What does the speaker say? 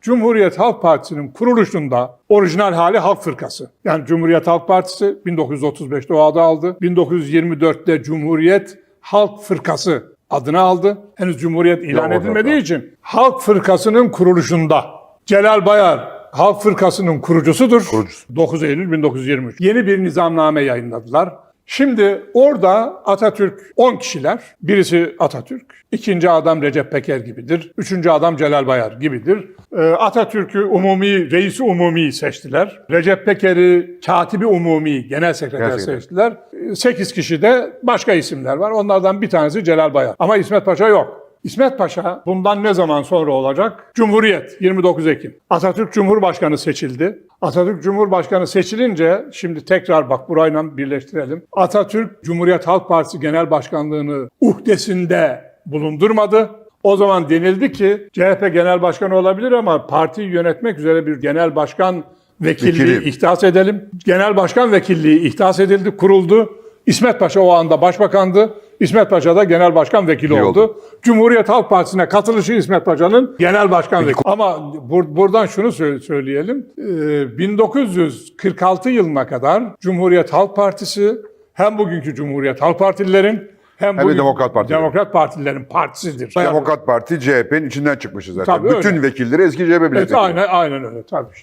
Cumhuriyet Halk Partisi'nin kuruluşunda orijinal hali Halk Fırkası. Yani Cumhuriyet Halk Partisi 1935'te o adı aldı. 1924'te Cumhuriyet Halk Fırkası adını aldı. Henüz Cumhuriyet ilan orada edilmediği da. için Halk Fırkası'nın kuruluşunda Celal Bayar Halk Fırkası'nın kurucusudur. Kurucusu. 9 Eylül 1923. Yeni bir nizamname yayınladılar. Şimdi orada Atatürk 10 kişiler. Birisi Atatürk, ikinci adam Recep Peker gibidir, üçüncü adam Celal Bayar gibidir. Ee, Atatürk'ü umumi, reisi umumi seçtiler. Recep Peker'i katibi umumi, genel sekreter sekreter. seçtiler. 8 kişi de başka isimler var. Onlardan bir tanesi Celal Bayar. Ama İsmet Paşa yok. İsmet Paşa bundan ne zaman sonra olacak? Cumhuriyet 29 Ekim. Atatürk Cumhurbaşkanı seçildi. Atatürk Cumhurbaşkanı seçilince şimdi tekrar bak burayla birleştirelim. Atatürk Cumhuriyet Halk Partisi Genel Başkanlığını uhdesinde bulundurmadı. O zaman denildi ki CHP Genel Başkanı olabilir ama partiyi yönetmek üzere bir genel başkan vekilliği Vekili. ihtas edelim. Genel başkan vekilliği ihtas edildi, kuruldu. İsmet Paşa o anda başbakandı. İsmet Paşa da genel başkan vekili oldu. oldu. Cumhuriyet Halk Partisi'ne katılışı İsmet Paşa'nın genel başkan vekili. Ama bur- buradan şunu sö- söyleyelim. Ee, 1946 yılına kadar Cumhuriyet Halk Partisi hem bugünkü Cumhuriyet Halk Partililerin hem, de bugün Demokrat Partilerin. Demokrat Partilerin partisidir. Demokrat Parti CHP'nin içinden çıkmışı zaten. Tabii Bütün öyle. vekilleri eski CHP Evet, milletvekili. aynen, aynen öyle tabii.